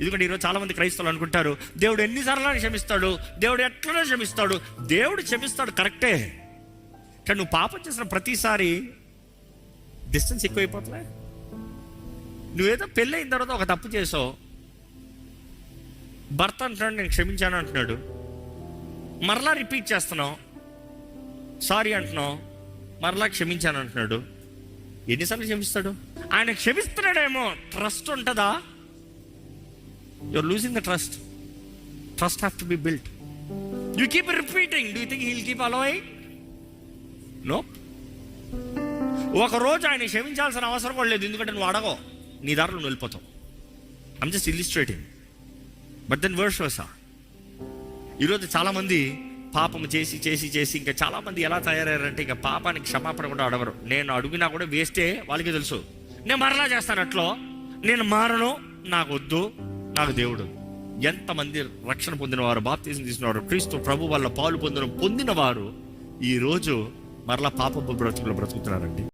ఎందుకంటే ఈరోజు చాలామంది క్రైస్తవులు అనుకుంటారు దేవుడు ఎన్నిసార్లు క్షమిస్తాడు? దేవుడు ఎట్లనే క్షమిస్తాడు? దేవుడు క్షమిస్తాడు కరెక్టే. కానీ నువ్వు పాపం చేసిన ప్రతిసారి డిస్టెన్స్ ఎక్కువైపోతుందా నువ్వేదో పెళ్ళి అయిన తర్వాత ఒక తప్పు చేసావు. భర్త అంటున్నాడు నేను క్షమించాను అంటున్నాడు. మరలా రిపీట్ చేస్తున్నావు. సారీ అంటున్నావు. మరలా క్షమించాను అంటున్నాడు. ఎన్నిసార్లు క్షమిస్తాడు? ఆయన క్షమిస్తున్నాడేమో. ట్రస్ట్ ఉంటుందా? You're losing the trust trust have to be built you keep repeating do think he'll keep allow no ఒక రోజు ఆయన క్షమించాల్సిన అవసరం కూడా లేదు. ఎందుకంటే నువ్వు అడగవు. నీ దారిలో నువ్వు వెళ్ళిపోతావు. I'm just illustrating but then vice versa ఈరోజు చాలామంది పాపం చేసి చేసి చేసి ఇంకా చాలామంది ఎలా తయారయ్యారంటే ఇంకా పాపానికి క్షమాపణ కూడా అడగరు. నేను అడిగినా కూడా వేస్టే వాళ్ళకి తెలుసు. నేను మరలా చేస్తాను అట్లో. నేను మారను. నాకు వద్దు. నాకు దేవుడు. ఎంతమంది రక్షణ పొందినవారు బాప్తీసం తీసినవారు క్రీస్తు ప్రభు వల్ల పాలు పొందిన పొందినవారు ఈరోజు మరలా పాపపు బ్రతుకులు బ్రతుకుతున్నారండి.